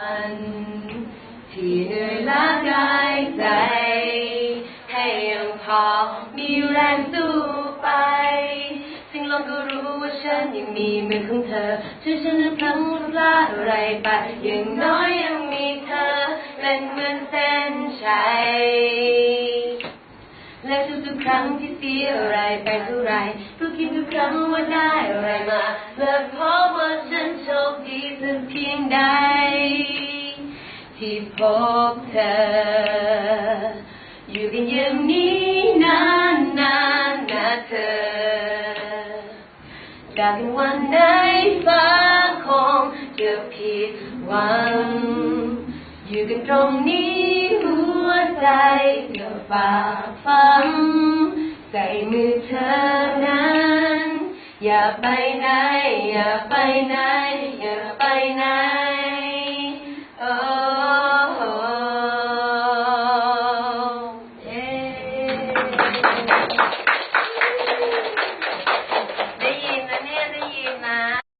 วันที่เหนื่อยล้ากายใจ ให้ยังพอมีแรงสู้ไปสิ่งลกก็รู้ว่าฉันยังมีมือของเธอช่วยฉันจะพลั้งพลาดอะไรไปอย่างน้อยยังมีเธอ เป็นเหมือนเส้นชัยและทุกๆครั้งที่เสียอะไรไปเท่าไรก็คิดทุกครั้งว่าได้อะไรมาและพบว่าฉันโชคดีสักเพียงใด ที่พบเธอ อยู่กันอย่างนี้นานนานนะเธอจากวันไหนฟ้าคงจะผิดหวัง อยู่กันตรงนี้หัวใจจะฝ่าฟัง ใส่มือเธอนั้น อย่าไปไหน อย่าไปไหน หเย้